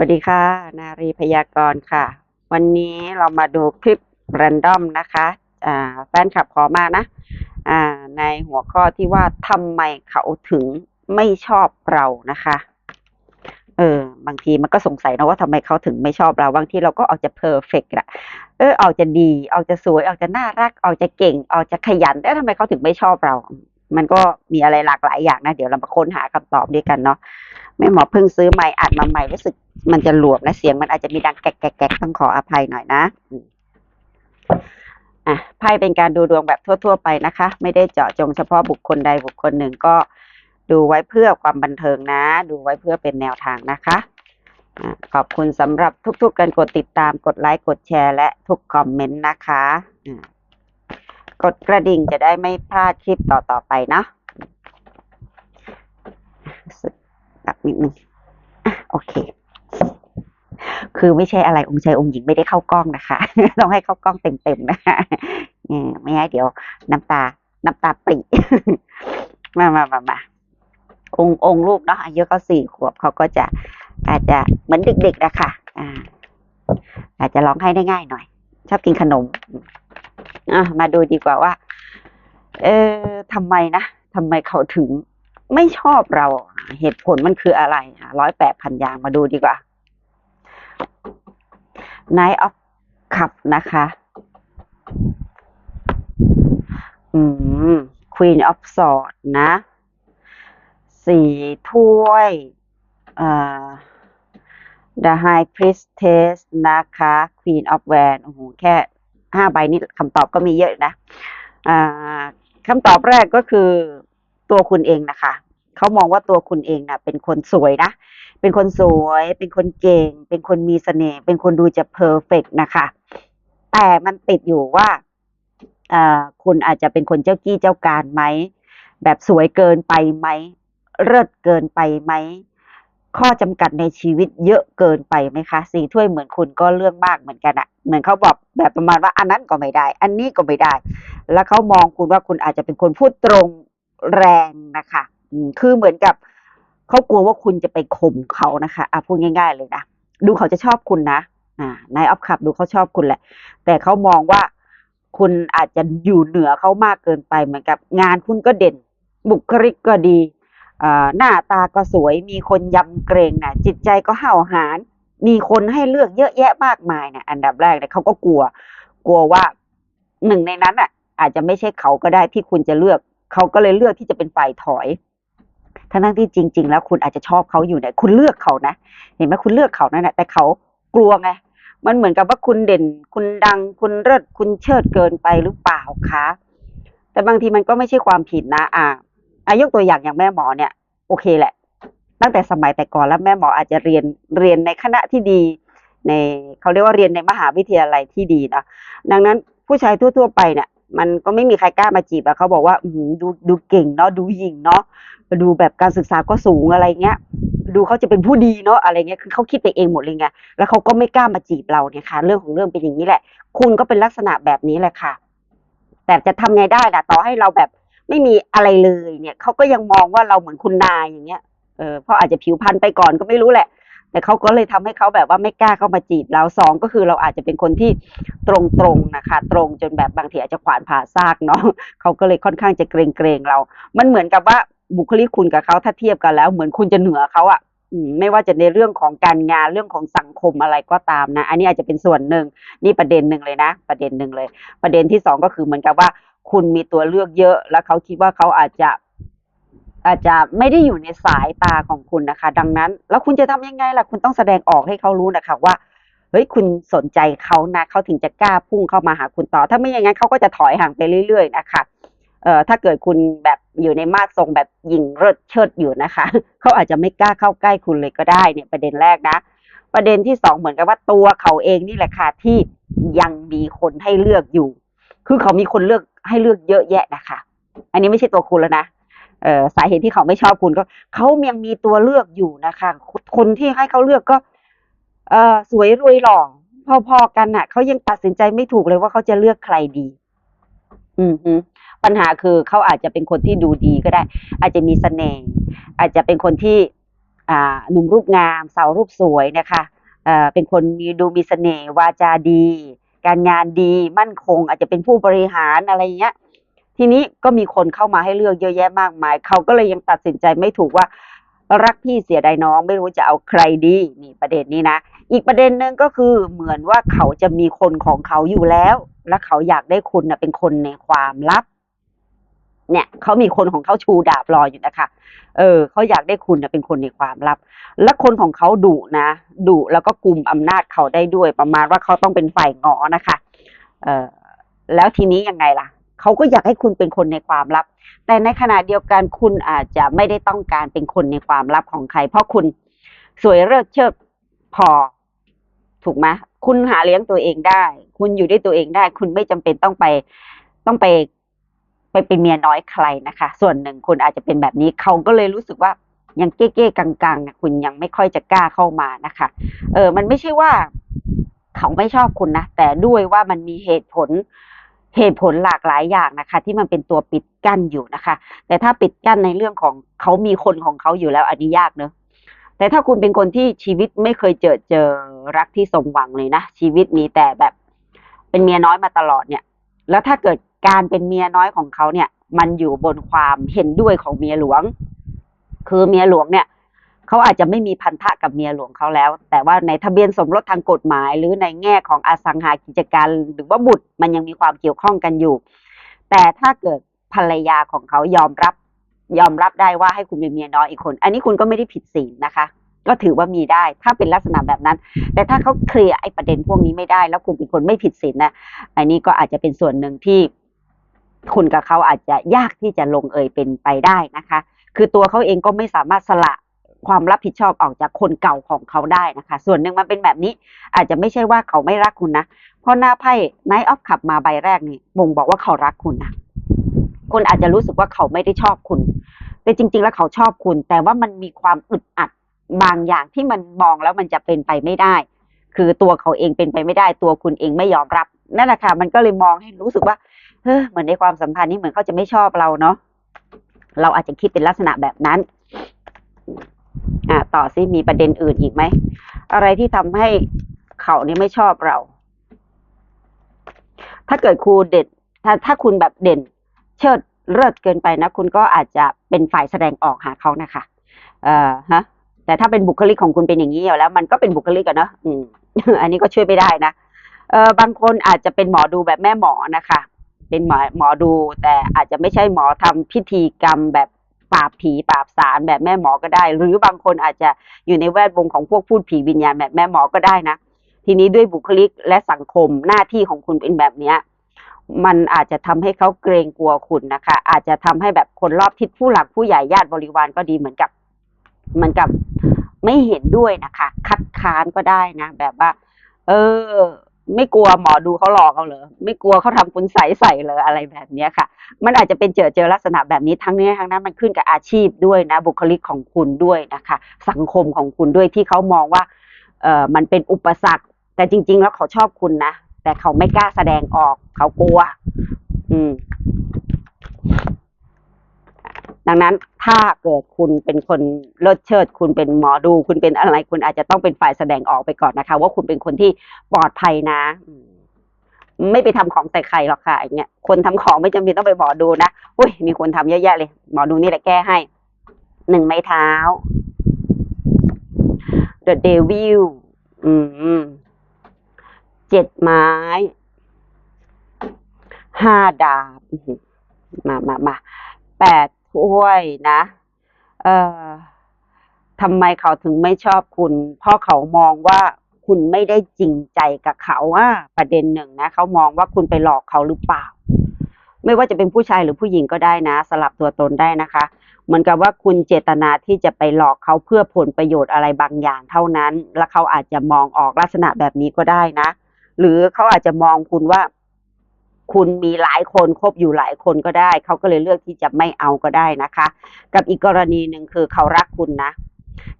วัสดีค่ะ นารีพยากรณ์ค่ะ วันนี้เรามาดูคลิปแรนดอมนะคะอ่าแฟนคลับขอมานะอ่าในหัวข้อที่ว่าทำไมเขาถึงไม่ชอบเรานะคะ เออ บางทีมันก็สงสัยนะว่าทำไมเขาถึงไม่ชอบเรา บางทีเราก็ออกจะเพอร์เฟกต์อะเออออกจะดีออกจะสวยออกจะน่ารักออกจะเก่งออกจะขยันแต่ทำไมเขาถึงไม่ชอบเรา มันก็มีอะไรหลากหลายอย่างนะ เดี๋ยวเรามาค้นหาคำตอบด้วยกันเนาะ แม่หมอเพิ่งซื้อไมค์อัดมาใหม่รู้สึกมันจะหลวมนะเสียงมันอาจจะมีดังแกกๆๆต้องขออภัยหน่อยนะอืมอะไพ่เป็นการดูดวงแบบทั่ว ๆ ไปนะคะ ไม่ได้เจาะจงเฉพาะบุคคลใดบุคคลหนึ่งก็ดูไว้เพื่อความบันเทิงนะ ดูไว้เพื่อเป็นแนวทางนะคะอะขอบคุณสำหรับทุก ๆ การกดติดตามกดไลค์กดแชร์และทุกคอมเมนต์นะคะอะกดกระดิ่งจะได้ไม่พลาดคลิปต่อ ๆ ไปเนาะ กตักนิดนึงอะโอเค คือไม่ใช่อะไรองค์ชายองค์หญิงไม่ได้เข้ากล้องนะคะ ต้องให้เข้ากล้องเต็มๆนะคะไม่ให้เดี๋ยว น้ำตา น้ำตาปริมามามามาองค์องค์ลูกเนาะอายุเขาสี่ขวบเขาก็จะอาจจะเหมือนเด็กๆนะคะอ่า อาจจะร้องไห้ได้ง่ายหน่อย ชอบกินขนมอะมาดูดีกว่าว่า เออทำไมนะทำไมเขาถึง ไม่ชอบเราเหตุผลมันคืออะไรร้อยแปดพันอย่างมาดูดีกว่า Night of Cup นะคะ อืม Queen of Swords นะสี่ถ้วยเอ่า The High Priestess นะคะ Queen of Wands โอ้โห แค่ห้าใบนี้คำตอบก็มีเยอะนะ อ่าคำตอบแรกก็คือ ตัวคุณเองนะคะเขามองว่าตัวคุณเองนะเป็นคนสวยนะ เป็นคนสวย เป็นคนเก่ง เป็นคนมีเสน่ห์ เป็นคนดูจะเพอร์เฟกนะคะ แต่มันติดอยู่ว่าอ่าคุณอาจจะเป็นคนเจ้ากี้เจ้าการไหม แบบสวยเกินไปไหม เลิศเกินไปไหม ข้อจำกัดในชีวิตเยอะเกินไปไหมคะ สี่ถ้วยเหมือนคุณก็เรื่องมากเหมือนกันอะเหมือนเขาบอกแบบประมาณว่าอันนั้นก็ไม่ได้ อันนี้ก็ไม่ได้ แล้วเขามองคุณว่าคุณอาจจะเป็นคนพูดตรง แรงนะคะอืมคือเหมือนกับเขากลัวว่าคุณจะไปข่มเขานะคะอะพูดง่าย ๆ เลยนะดูเขาจะชอบคุณนะอ่านายออฟขับดูเขาชอบคุณแหละ แต่เขามองว่าคุณอาจจะอยู่เหนือเขามากเกินไปเหมือนกับ งานคุณก็เด่น บุคลิกก็ดีอ่าหน้าตาก็สวยมีคนยำเกรงนะจิตใจก็ห้าวหาญมีคนให้เลือกเยอะแยะมากมายนะอันดับแรกเนี่ยเขาก็กลัว กลัวว่าหนึ่งในนั้นอะ อาจจะไม่ใช่เขาก็ได้ที่คุณจะเลือก เขาก็เลยเลือกที่จะเป็นฝ่ายถอยทั้งๆที่จริง ๆ แล้วคุณอาจจะชอบเขาอยู่เนี่ยคุณเลือกเขานะเห็นไหมคุณเลือกเขานั่นแหละแต่เขากลัวไงมันเหมือนกับว่าคุณเด่น คุณดัง คุณเลิศคุณเชิดเกินไปหรือเปล่าคะแต่บางทีมันก็ไม่ใช่ความผิดนะ อ่าอายกตัวอย่างอย่างแม่หมอเนี่ย โอเคแหละ ตั้งแต่สมัยแต่ก่อนแล้วแม่หมออาจจะเรียนเรียนในคณะที่ดี ในเขาเรียกว่าเรียนในมหาวิทยาลัยที่ดีนะดังนั้นผู้ชายทั่ว ๆ ไปเนี่ย มันก็ไม่มีใครกล้ามาจีบอะเขาบอกว่าอืดูดูเก่งเนาะดูหยิ่งเนาะดูแบบการศึกษาก็สูงอะไรเงี้ย ดูเขาจะเป็นผู้ดีเนาะอะไรเงี้ยคือเขาคิดไปเองหมดเลยไงแล้วเขาก็ไม่กล้ามาจีบเราเนี่ยค่ะ เรื่องของเรื่องเป็นอย่างนี้แหละ คุณก็เป็นลักษณะแบบนี้แหละค่ะ แต่จะทำไงได้ล่ะ ต่อให้เราแบบไม่มีอะไรเลยเนี่ยเขาก็ยังมองว่าเราเหมือนคุณนายอย่างเงี้ยเออเพราะอาจจะผิวพรรณไปก่อนก็ไม่รู้แหละ แต่เขาก็เลยทำให้เขาแบบว่าไม่กล้าเข้ามาจีบเราสองก็คือเราอาจจะเป็นคนที่ตรงๆนะคะ ตรงจนแบบบางทีอาจจะขวานผ่าซากเนาะเขาก็เลยค่อนข้างจะเกรงๆเรา มันเหมือนกับว่าบุคลิกคุณกับเขาถ้าเทียบกันแล้ว เหมือนคุณจะเหนือเขาอะไม่ว่าจะในเรื่องของการงานเรื่องของสังคมอะไรก็ตามนะ อันนี้อาจจะเป็นส่วนหนึ่งนี่ประเด็นหนึ่งเลยนะ ประเด็นหนึ่งเลย ประเด็นที่สองก็คือเหมือนกับว่า คุณมีตัวเลือกเยอะ แล้วเขาคิดว่าเขาอาจจะ อาจจะไม่ได้อยู่ในสายตาของคุณนะคะ ดังนั้น แล้วคุณจะทำยังไงล่ะ คุณต้องแสดงออกให้เขารู้นะคะว่าเฮ้ยคุณสนใจเขานะเขาถึงจะกล้าพุ่งเข้ามาหาคุณต่อ ถ้าไม่อย่างนั้นเขาก็จะถอยห่างไปเรื่อย ๆ นะคะเอ่อถ้าเกิดคุณแบบอยู่ในมาตรทรงแบบหญิงเลิศเชิดอยู่นะคะเขาอาจจะไม่กล้าเข้าใกล้คุณเลยก็ได้เนี่ยประเด็นแรกนะ ประเด็นที่สองเหมือนกับว่าตัวเขาเองนี่แหละค่ะที่ยังมีคนให้เลือกอยู่ คือเขามีคนเลือกให้เลือกเยอะแยะนะคะ อันนี้ไม่ใช่ตัวคุณแล้วนะ สาเหตุที่เขาไม่ชอบคุณก็เขายังมีตัวเลือกอยู่นะคะ คนที่ให้เขาเลือกก็เออสวยรวยหล่อพอๆกันน่ะเขายังตัดสินใจไม่ถูกเลยว่าเขาจะเลือกใครดี อือฮึปัญหาคือเขาอาจจะเป็นคนที่ดูดีก็ได้ อาจจะมีเสน่ห์อาจจะเป็นคนที่อ่าหนุ่มรูปงาม สาวรูปสวยนะคะเอ่อเป็นคนมีดูมีเสน่ห์วาจาดี การงานดีมั่นคง อาจจะเป็นผู้บริหารอะไรอย่างเงี้ย ทีนี้ก็มีคนเข้ามาให้เลือกเยอะแยะมากมาย เขาก็เลยยังตัดสินใจไม่ถูกว่ารักพี่เสียดายน้องไม่รู้จะเอาใครดีนี่ประเด็นนี้นะ อีกประเด็นหนึ่งก็คือเหมือนว่าเขาจะมีคนของเขาอยู่แล้ว และเขาอยากได้คุณนะเป็นคนในความลับ เนี่ยเขามีคนของเขาชูดาบรออยู่นะคะ เออเขาอยากได้คุณนะเป็นคนในความลับ และคนของเขาดุนะดุแล้วก็กลุ่มอำนาจเขาได้ด้วยประมาณว่าเขาต้องเป็นฝ่ายงอนะคะ เออแล้วทีนี้ยังไงล่ะ เขาก็อยากให้คุณเป็นคนในความลับ แต่ในขณะเดียวกันคุณอาจจะไม่ได้ต้องการเป็นคนในความลับของใคร เพราะคุณสวยเลิศเชิดพอ ถูกไหมคุณหาเลี้ยงตัวเองได้ คุณอยู่ด้วยตัวเองได้ คุณไม่จำเป็นต้องไปต้องไปไปเป็นเมียน้อยใครนะคะ ส่วนหนึ่งคุณอาจจะเป็นแบบนี้เขาก็เลยรู้สึกว่ายังเก้ๆกังๆนะคุณยังไม่ค่อยจะกล้าเข้ามานะคะ เออ มันไม่ใช่ว่าเขาไม่ชอบคุณนะ แต่ด้วยว่ามันมีเหตุผล เหตุผลหลากหลายอย่างนะคะ ที่มันเป็นตัวปิดกั้นอยู่นะคะ แต่ถ้าปิดกั้นในเรื่องของเขามีคนของเขาอยู่แล้วอันนี้ยากเนอะแต่ถ้าคุณเป็นคนที่ชีวิตไม่เคยเจอเจอรักที่สมหวังเลยนะชีวิตมีแต่แบบ เป็นเมียน้อยมาตลอดเนี่ย แล้วถ้าเกิดการเป็นเมียน้อยของเขาเนี่ย มันอยู่บนความเห็นด้วยของเมียหลวง คือเมียหลวงเนี่ย เขาอาจจะไม่มีพันธะกับเมียหลวงเขาแล้ว แต่ว่าในทะเบียนสมรสทางกฎหมาย หรือในแง่ของอสังหากิจการหรือว่าบุตรมันยังมีความเกี่ยวข้องกันอยู่ แต่ถ้าเกิดภรรยาของเขายอมรับ ยอมรับได้ว่าให้คุณเป็นเมียน้อยอีกคน อันนี้คุณก็ไม่ได้ผิดศีลนะคะ ก็ถือว่ามีได้ ถ้าเป็นลักษณะแบบนั้น แต่ถ้าเขาเคลียร์ไอ้ประเด็นพวกนี้ไม่ได้ แล้วคุณเป็นคนไม่ผิดศีลนะอันนี้ก็อาจจะเป็นส่วนหนึ่งที่คุณกับเขาอาจจะยากที่จะลงเอยเป็นไปได้นะคะ คือตัวเขาเองก็ไม่สามารถสละ ความรับผิดชอบออกจากคนเก่าของเขาได้นะคะ ส่วนหนึ่งมันเป็นแบบนี้ อาจจะไม่ใช่ว่าเขาไม่รักคุณนะ เพราะหน้าไพ่ไนท์ออฟขับมาใบแรกนี่บ่งบอกว่าเขารักคุณนะคุณอาจจะรู้สึกว่าเขาไม่ได้ชอบคุณ แต่จริง ๆ แล้วเขาชอบคุณ แต่ว่ามันมีความอึดอัดบางอย่างที่มันมองแล้วมันจะเป็นไปไม่ได้ คือตัวเขาเองเป็นไปไม่ได้ ตัวคุณเองไม่ยอมรับนั่นแหละค่ะ มันก็เลยมองให้รู้สึกว่าเฮ้อเหมือนในความสัมพันธ์นี้เหมือนเขาจะไม่ชอบเราเนาะเราอาจจะคิดเป็นลักษณะแบบนั้น อ่าต่อซิมีประเด็นอื่นอีกไหม อะไรที่ทำให้เขาเนี่ยไม่ชอบเรา ถ้าเกิดครูเด่นถ้าถ้าคุณแบบเด่น เชิดเลิศเกินไปนะ คุณก็อาจจะเป็นฝ่ายแสดงออกหาเขานะคะ เอ่อฮะ แต่ถ้าเป็นบุคลิกของคุณเป็นอย่างนี้อยู่แล้ว มันก็เป็นบุคลิกอะเนอะอืมอันนี้ก็ช่วยไม่ได้นะเออบางคนอาจจะเป็นหมอดูแบบแม่หมอนะคะ เป็นหมอหมอดูแต่อาจจะไม่ใช่หมอทำพิธีกรรมแบบ ปราบผีปราบสารแบบแม่หมอก็ได้ หรือบางคนอาจจะอยู่ในแวดวงของพวกพูดผีวิญญาณแบบแม่หมอก็ได้นะ ทีนี้ด้วยบุคลิกและสังคมหน้าที่ของคุณเป็นแบบเนี้ยมันอาจจะทำให้เขาเกรงกลัวคุณนะคะ อาจจะทำให้แบบคนรอบทิศผู้หลักผู้ใหญ่ญาติบริวารก็ดีเหมือนกับเหมือนกับไม่เห็นด้วยนะคะ คัดค้านก็ได้นะ แบบว่า เออ ไม่กลัวหมอดูเขาหลอกเอาเหรอไม่กลัวเขาทำคุณใสใส่เลยอะไรแบบเนี้ยค่ะ มันอาจจะเป็นเจอเจอลักษณะแบบนี้ทั้งนี้ทั้งนั้นมันขึ้นกับอาชีพด้วยนะ บุคลิกของคุณด้วยนะคะ สังคมของคุณด้วยที่เขามองว่าเออมันเป็นอุปสรรค แต่จริง ๆ แล้วเขาชอบคุณนะแต่เขาไม่กล้าแสดงออก เขากลัว อืม ดังนั้นถ้าเกิดคุณเป็นคนเลิศเชิด คุณเป็นหมอดู คุณเป็นอะไร คุณอาจจะต้องเป็นฝ่ายแสดงออกไปก่อนนะคะ ว่าคุณเป็นคนที่ปลอดภัยนะไม่ไปทำของใส่ใครหรอกค่ะอย่างเงี้ยคนทำของไม่จำเป็นต้องไปหมอดูนะอุ้ยมีคนทำเยอะแยะเลย หมอดูนี่แหละแก้ให้หนึ่งไม้เท้า The Devil อืมเจ็ดไม้ห้าดาบมามามาแปด ถ้วยนะ เอ่อทำไมเขาถึงไม่ชอบคุณ เพราะเขามองว่าคุณไม่ได้จริงใจกับเขาอะประเด็นหนึ่งนะเขามองว่าคุณไปหลอกเขาหรือเปล่า ไม่ว่าจะเป็นผู้ชายหรือผู้หญิงก็ได้นะ สลับตัวตนได้นะคะ เหมือนกับว่าคุณเจตนาที่จะไปหลอกเขาเพื่อผลประโยชน์อะไรบางอย่างเท่านั้น แล้วเขาอาจจะมองออกลักษณะแบบนี้ก็ได้นะ หรือเขาอาจจะมองคุณว่า คุณมีหลายคนคบอยู่หลายคนก็ได้ เขาก็เลยเลือกที่จะไม่เอาก็ได้นะคะ กับอีกกรณีหนึ่งคือเขารักคุณนะ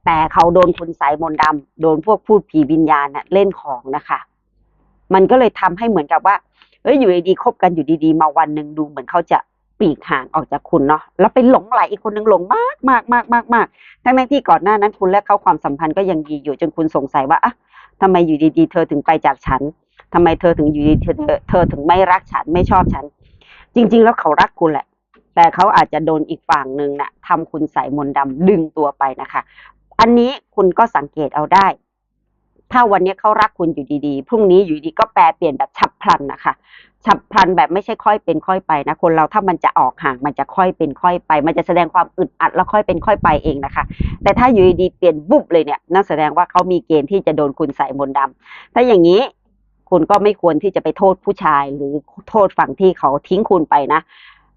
แต่เขาโดนคุณสายมนต์ดำโดนพวกพูดผีวิญญาณน่ะเล่นของนะคะ มันก็เลยทำให้เหมือนกับว่าเอ้ยอยู่ดีๆคบกันอยู่ดีๆ มาวันหนึ่งดูเหมือนเขาจะปีกห่างออกจากคุณเนาะแล้วไปหลงไหลอีกคนนึงหลงมากมากมากมากมากทั้งนั้นที่ก่อนหน้านั้นคุณและเขาความสัมพันธ์ก็ยังดีอยู่จนคุณสงสัยว่าอะทำไมอยู่ดีๆ เธอถึงไปจากฉัน ทำไมเธอถึงอยู่ดีเธอเธอเธอถึงไม่รักฉันไม่ชอบฉัน จริง ๆ แล้วเขารักคุณแหละ แต่เขาอาจจะโดนอีกฝั่งหนึ่งน่ะทำคุณใส่มนต์ดำดึงตัวไปนะคะ อันนี้คุณก็สังเกตเอาได้ ถ้าวันนี้เขารักคุณอยู่ดีๆ พรุ่งนี้อยู่ดีก็แปลเปลี่ยนแบบฉับพลันนะคะฉับพลันแบบไม่ใช่ค่อยเป็นค่อยไปนะ คนเราถ้ามันจะออกห่างมันจะค่อยเป็นค่อยไป มันจะแสดงความอึดอัดแล้วค่อยเป็นค่อยไปเองนะคะ แต่ถ้าอยู่ดีๆเปลี่ยนบุบเลยเนี่ยนั่นแสดงว่าเขามีเกณฑ์ที่จะโดนคุณใส่มนต์ดำถ้าอย่างนี้ คุณก็ไม่ควรที่จะไปโทษผู้ชาย หรือโทษฝั่งที่เขาทิ้งคุณไปนะ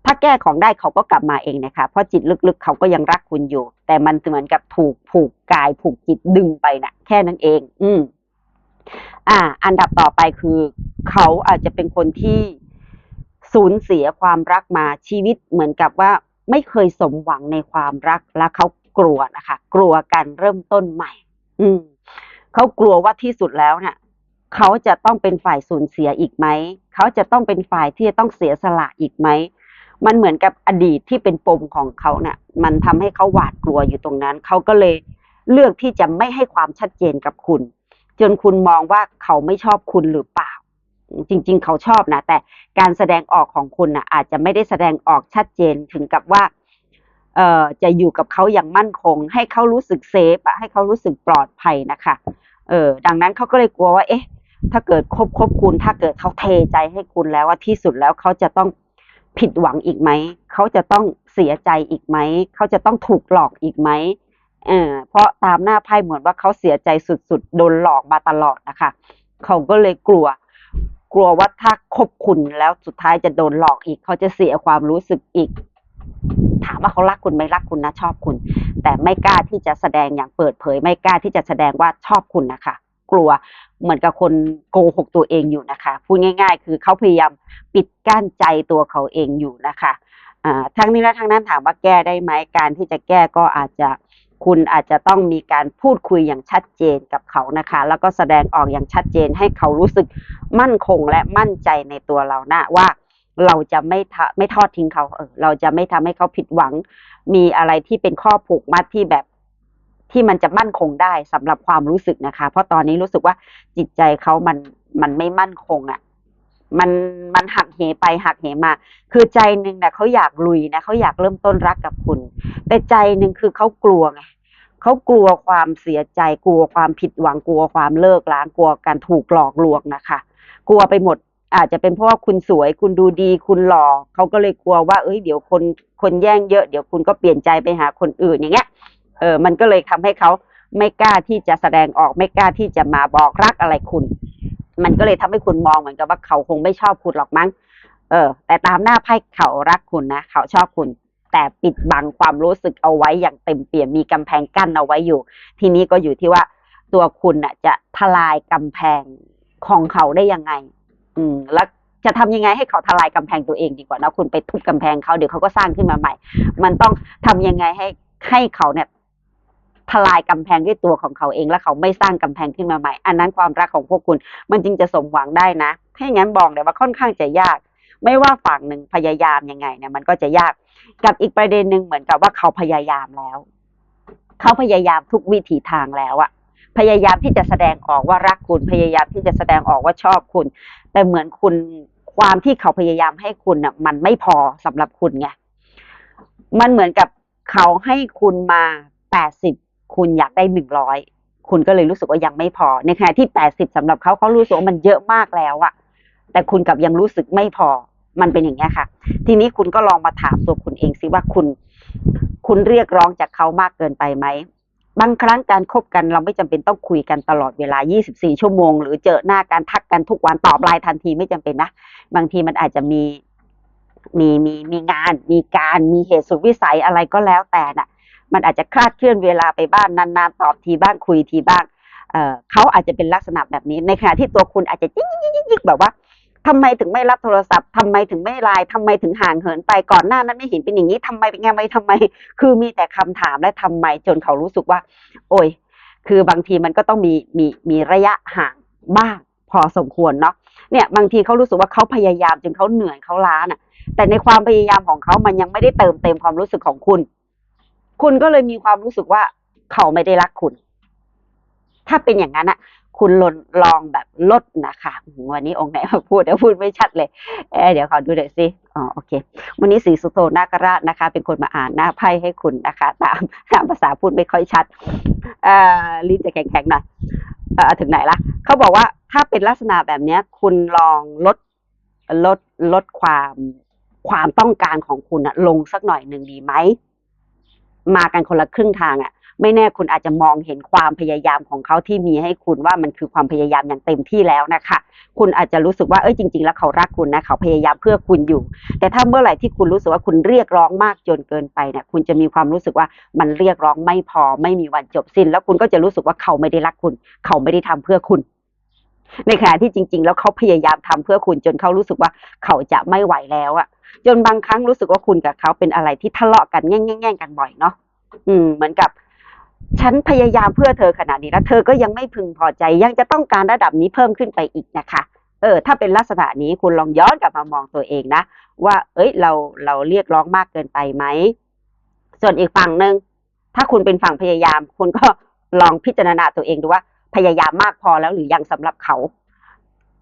ถ้าแก้ของได้เขาก็กลับมาเองนะคะ เพราะจิตลึกๆ เขาก็ยังรักคุณอยู่ แต่มันเหมือนกับถูกผูกกายผูกจิตดึงไปนะแค่นั้นเอง อืม อ่า อันดับต่อไปคือ เขาอาจจะเป็นคนที่สูญเสียความรักมาชีวิตเหมือนกับว่าไม่เคยสมหวังในความรักและเขากลัวนะคะ กลัวการเริ่มต้นใหม่ อืมเขากลัวว่าที่สุดแล้วเนี่ย เขาจะต้องเป็นฝ่ายสูญเสียอีกไหม เขาจะต้องเป็นฝ่ายที่จะต้องเสียสละอีกไหม มันเหมือนกับอดีตที่เป็นปมของเขาเนี่ย มันทำให้เขาหวาดกลัวอยู่ตรงนั้น เขาก็เลยเลือกที่จะไม่ให้ความชัดเจนกับคุณ จนคุณมองว่าเขาไม่ชอบคุณหรือเปล่า จริง ๆ เขาชอบนะ แต่การแสดงออกของคุณนะอาจจะไม่ได้แสดงออกชัดเจนถึงกับว่าเอ่อจะอยู่กับเขาอย่างมั่นคง ให้เขารู้สึกเซฟอะให้เขารู้สึกปลอดภัยนะคะ เออดังนั้นเขาก็เลยกลัวว่า เอ๊ะ ถ้าเกิดคบคบคุณ ถ้าเกิดเขาเทใจให้คุณแล้วว่าที่สุดแล้วเขาจะต้องผิดหวังอีกไหม เขาจะต้องเสียใจอีกไหม เขาจะต้องถูกหลอกอีกไหมเออเพราะตามหน้าไพ่เหมือนว่าเขาเสียใจสุดๆ โดนหลอกมาตลอดนะคะเขาก็เลยกลัว กลัวว่าถ้าคบคุณแล้วสุดท้ายจะโดนหลอกอีก เขาจะเสียความรู้สึกอีก ถามว่าเขารักคุณไหมรักคุณนะชอบคุณ แต่ไม่กล้าที่จะแสดงอย่างเปิดเผย ไม่กล้าที่จะแสดงว่าชอบคุณนะคะ กลัว เหมือนกับคนโกหกตัวเองอยู่นะคะพูดง่าย ๆ คือเขาพยายามปิดกั้นใจตัวเขาเองอยู่นะคะทั้งนี้และทั้งนั้นถามว่าแก้ได้ไหมการที่จะแก้ก็อาจจะคุณอาจจะต้องมีการพูดคุยอย่างชัดเจนกับเขานะคะ แล้วก็แสดงออกอย่างชัดเจนให้เขารู้สึกมั่นคงและมั่นใจในตัวเรานะว่าเราจะไม่ทไม่ทอดทิ้งเขาเออเราจะไม่ทำให้เขาผิดหวัง มีอะไรที่เป็นข้อผูกมัดที่แบบ ที่มันจะมั่นคงได้สำหรับความรู้สึกนะคะ เพราะตอนนี้รู้สึกว่าจิตใจเขามันมันไม่มั่นคงอะ่ะมันมันหักเหไปหักเหมา คือใจหนึ่งนะเขาอยากลุยนะเขาอยากเริ่มต้นรักกับคุณ แต่ใจหนึ่งคือเขากลัวไงเขากลัวความเสียใจ กลัวความผิดหวังกลัวความเลิกล้างกลัวการถูกหลอกลวงนะคะ กลัวไปหมด อาจจะเป็นเพราะว่าคุณสวย คุณดูดีคุณหล่อเขาก็เลยกลัวว่า เอ้ยเดี๋ยวคนคนแย่งเยอะเดี๋ยวคุณก็เปลี่ยนใจไปหาคนอื่นอย่างเงี้ย เออมันก็เลยทำให้เขาไม่กล้าที่จะแสดงออกไม่กล้าที่จะมาบอกรักอะไรคุณ มันก็เลยทำให้คุณมองเหมือนกับว่าเขาคงไม่ชอบคุณหรอกมั้ง เออ แต่ตามหน้าไพ่เขารักคุณนะเขาชอบคุณ แต่ปิดบังความรู้สึกเอาไว้อย่างเต็มเปี่ยมมีกำแพงกั้นเอาไว้อยู่ ทีนี้ก็อยู่ที่ว่าตัวคุณน่ะ จะทลายกำแพงของเขาได้ยังไง อืม แล้วจะทำยังไงให้เขาทลายกำแพงตัวเองดีกว่านะคุณไปทุบกำแพงเขาเดี๋ยวเขาก็สร้างขึ้นมาใหม่ มันต้องทำยังไงให้ให้เขาเนี่ย ทลายกำแพงด้วยตัวของเขาเอง แล้วเขาไม่สร้างกำแพงขึ้นมาใหม่ อันนั้นความรักของพวกคุณ มันจึงจะสมหวังได้นะถ้าอย่างนั้นบอกเลยว่าค่อนข้างจะยาก ไม่ว่าฝั่งหนึ่งพยายามยังไงเนี่ยมันก็จะยาก กับอีกประเด็นหนึ่งเหมือนกับว่าเขาพยายามแล้ว เขาพยายามทุกวิถีทางแล้วอะพยายามที่จะแสดงออกว่ารักคุณ พยายามที่จะแสดงออกว่าชอบคุณ แต่เหมือนคุณความที่เขาพยายามให้คุณอะ มันไม่พอสำหรับคุณไง มันเหมือนกับเขาให้คุณมาแปดสิบ คุณอยากได้หนึ่งร้อยคุณก็เลยรู้สึกว่ายังไม่พอ ในขณะที่แปดสิบสำหรับเขาเขารู้สึกว่ามันเยอะมากแล้วอะแต่คุณกับยังรู้สึกไม่พอ มันเป็นอย่างนี้ยค่ะ ทีนี้คุณก็ลองมาถามตัวคุณเองสิว่าคุณ คุณเรียกร้องจากเขามากเกินไปไหมบางครั้งการคบกันเราไม่จำเป็นต้องคุยกันตลอดเวลา 24 ชั่วโมง หรือเจอหน้ากันทักกันทุกวันตอบไลน์ทันทีไม่จำเป็นนะ บางทีมันอาจจะมีมีมีมีงาน มีการมีเหตุสุดวิสัยอะไรก็แล้วแต่น่ะ มันอาจจะคลาดเคลื่อนเวลาไปบ้างนานๆตอบทีบ้างคุยทีบ้างเเขาอาจจะเป็นลักษณะแบบนี้ ในขณะที่ตัวคุณอาจจะยิกยิกยิกยิกแบบว่าทำไมถึงไม่รับโทรศัพท์ทำไมถึงไม่ไลน์ทำไมถึงห่างเหินไปก่อนหน้านั้นไม่เห็นเป็นอย่างนี้ทำไมเป็นไงไม่ทำไม คือมีแต่คำถามและทำไมจนเขารู้สึกว่า โอ้ย คือบางทีมันก็ต้องมีมีมีระยะห่างบ้างพอสมควรเนาะเนี่ยบางทีเขารู้สึกว่าเขาพยายามจนเขาเหนื่อยเขาล้าน่ะ แต่ในความพยายามของเขามันยังไม่ได้เติมเต็มความรู้สึกของคุณ คุณก็เลยมีความรู้สึกว่าเขาไม่ได้รักคุณ ถ้าเป็นอย่างนั้นอะคุณลองลองแบบลดนะคะวันนี้องค์ไหนมาพูดเดี๋ยวพูดไม่ชัดเลยเเดี๋ยวขอดูหน่อยสิอ๋อโอเค วันนี้สีสุโธนาคราชนะคะ เป็นคนมาอ่านหน้าไพ่ให้คุณนะคะ ตามตามภาษาพูดไม่ค่อยชัดอ่อลิ้นจะแข็งๆหน่อยเออถึงไหนละเขาบอกว่าถ้าเป็นลักษณะแบบเนี้ยคุณลองลดลดลดความความต้องการของคุณอะลงสักหน่อยหนึ่งดีไหม มากันคนละครึ่งทางอะไม่แน่คุณอาจจะมองเห็นความพยายามของเขาที่มีให้คุณว่ามันคือความพยายามอย่างเต็มที่แล้วนะคะ คุณอาจจะรู้สึกว่าเอ้ยจริง ๆ แล้วเขารักคุณนะเขาพยายามเพื่อคุณอยู่ แต่ถ้าเมื่อไหร่ที่คุณรู้สึกว่าคุณเรียกร้องมากจนเกินไปเนี่ยคุณจะมีความรู้สึกว่ามันเรียกร้องไม่พอไม่มีวันจบสิ้น แล้วคุณก็จะรู้สึกว่าเขาไม่ได้รักคุณ เขาไม่ได้ทำเพื่อคุณในขณะที่จริง ๆ แล้วเขาพยายามทำเพื่อคุณจนเขารู้สึกว่าเขาจะไม่ไหวแล้วอะ จนบางครั้งรู้สึกว่าคุณกับเขาเป็นอะไรที่ทะเลาะกันแง่งๆๆกันบ่อยเนาะอืม เหมือนกับ ฉันพยายามเพื่อเธอขนาดนี้แล้วเธอก็ยังไม่พึงพอใจ ยังจะต้องการระดับนี้เพิ่มขึ้นไปอีกนะคะเออถ้าเป็นลักษณะนี้คุณลองย้อนกลับมามองตัวเองนะว่า เอ้ยเราเราเรียกร้องมากเกินไปไหมส่วนอีกฝั่งหนึ่งถ้าคุณเป็นฝั่งพยายาม คุณก็ลองพิจารณาตัวเองดูว่า พยายามมากพอแล้วหรือยังสำหรับเขา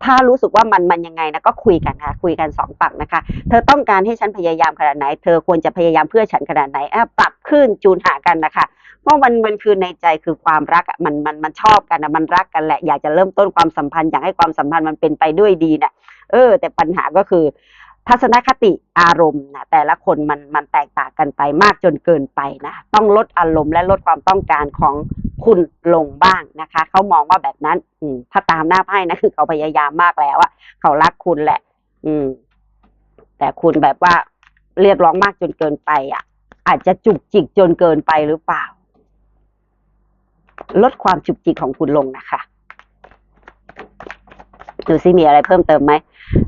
ถ้ารู้สึกว่ามันมันยังไงนะก็คุยกันค่ะ คุยกันสองฝั่งนะคะ เธอต้องการให้ฉันพยายามขนาดไหน เธอควรจะพยายามเพื่อฉันขนาดไหนอปรับขึ้นจูนหากันนะคะเพราะมันมันคือในใจคือความรักมันมันมันชอบกันนะมันรักกันแหละอยากจะเริ่มต้นความสัมพันธ์อยากให้ความสัมพันธ์มันเป็นไปด้วยดีนะเออ แต่ปัญหาก็คือ ทัศนคติอารมณ์นะแต่ละคนมันมันแตกต่างกันไปมากจนเกินไปนะต้องลดอารมณ์และลดความต้องการของคุณลงบ้างนะคะเขามองว่าแบบนั้น อืถ้าตามหน้าไพ่นะคือเขาพยายามมากแล้วอะเขารักคุณแหละ อืม แต่คุณแบบว่าเรียกร้องมากจนเกินไปอะอาจจะจุกจิกจนเกินไปหรือเปล่า ลดความจุกจิกของคุณลงนะคะ ดูซิมีอะไรเพิ่มเติมไหม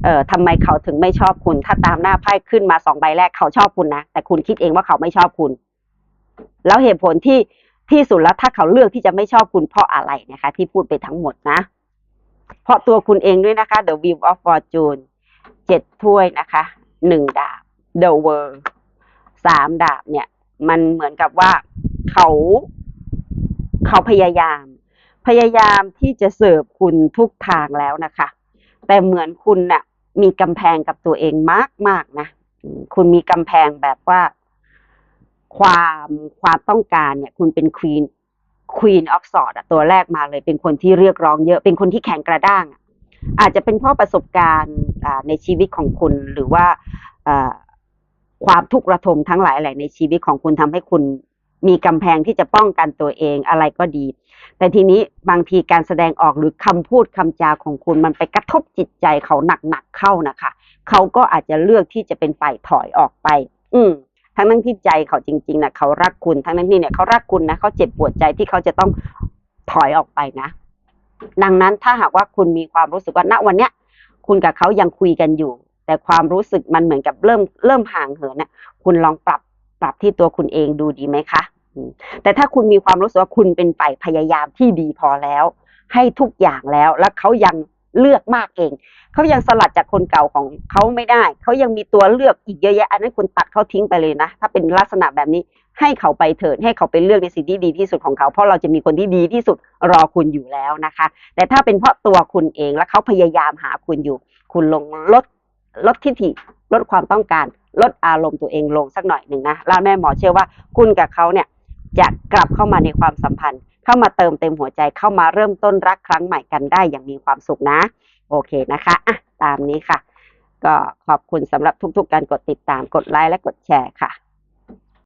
เอ่อทำไมเขาถึงไม่ชอบคุณ ถ้าตามหน้าไพ่ขึ้นมาสองใบแรกเขาชอบคุณนะ แต่คุณคิดเองว่าเขาไม่ชอบคุณ แล้วเหตุผลที่ที่สุดแล้วถ้าเขาเลือกที่จะไม่ชอบคุณเพราะอะไรนะคะ ที่พูดไปทั้งหมดนะ เพราะตัวคุณเองด้วยนะคะ The Wheel of Fortune เจ็ดถ้วยนะคะหนึ่งดาบ The World สามดาบเนี่ย มันเหมือนกับว่าเขาเขาพยายาม พยายามที่จะเสิร์ฟคุณทุกทางแล้วนะคะ แต่เหมือนคุณน่ะมีกำแพงกับตัวเองมากมากนะ คุณมีกำแพงแบบว่า ความความต้องการเนี่ย คุณเป็นควีนควีนออฟสอดตัวแรกมาเลย เป็นคนที่เรียกร้องเยอะ เป็นคนที่แข็งกระด้าง อาจจะเป็นเพราะประสบการณ์ในชีวิตของคุณหรือว่าอ่าความทุกข์ระทมทั้งหลายแหล่ในชีวิตของคุณทำให้คุณมีกำแพงที่จะป้องกันตัวเองอะไรก็ดี แต่ทีนี้บางทีการแสดงออกหรือคำพูดคำจาของคุณมันไปกระทบจิตใจเขาหนักๆเข้านะคะ เขาก็อาจจะเลือกที่จะเป็นฝ่ายถอยออกไป อืมทั้งนั้นที่ใจเขาจริงๆนะเขารักคุณทั้งนั้นที่เนี่ยเขารักคุณนะเขาเจ็บปวดใจที่เขาจะต้องถอยออกไปนะ ดังนั้นถ้าหากว่าคุณมีความรู้สึกว่าณวันเนี้ยคุณกับเขายังคุยกันอยู่ แต่ความรู้สึกมันเหมือนกับเริ่มเริ่มห่างเหินน่ะคุณลองปรับปรับที่ตัวคุณเองดูดีไหมคะ แต่ถ้าคุณมีความรู้สึกว่าคุณเป็นฝ่ายพยายามที่ดีพอแล้ว ให้ทุกอย่างแล้ว แล้วเขายังเลือกมากเองเขายังสลัดจากคนเก่าของเขาไม่ได้เขายังมีตัวเลือกอีกเยอะแยะอันนั้นคุณตัดเขาทิ้งไปเลยนะ ถ้าเป็นลักษณะแบบนี้ให้เขาไปเถิดให้เขาไปเลือกในสิ่งที่ดีที่สุดของเขา เพราะเราจะมีคนที่ดีที่สุดรอคุณอยู่แล้วนะคะ แต่ถ้าเป็นเพราะตัวคุณเองแล้วเขาพยายามหาคุณอยู่ คุณลงลดลดทิฐิลดความต้องการ ลดอารมณ์ตัวเองลงสักหน่อยหนึ่งนะแล้วแม่หมอเชื่อว่าคุณกับเขาเนี่ย จะกลับเข้ามาในความสัมพันธ์ เข้ามาเติมเต็มหัวใจเข้ามาเริ่มต้นรักครั้งใหม่กันได้อย่างมีความสุขนะ โอเคนะคะอะตามนี้ค่ะ ก็ขอบคุณสำหรับทุกๆการกดติดตามกดไลค์และกดแชร์ค่ะ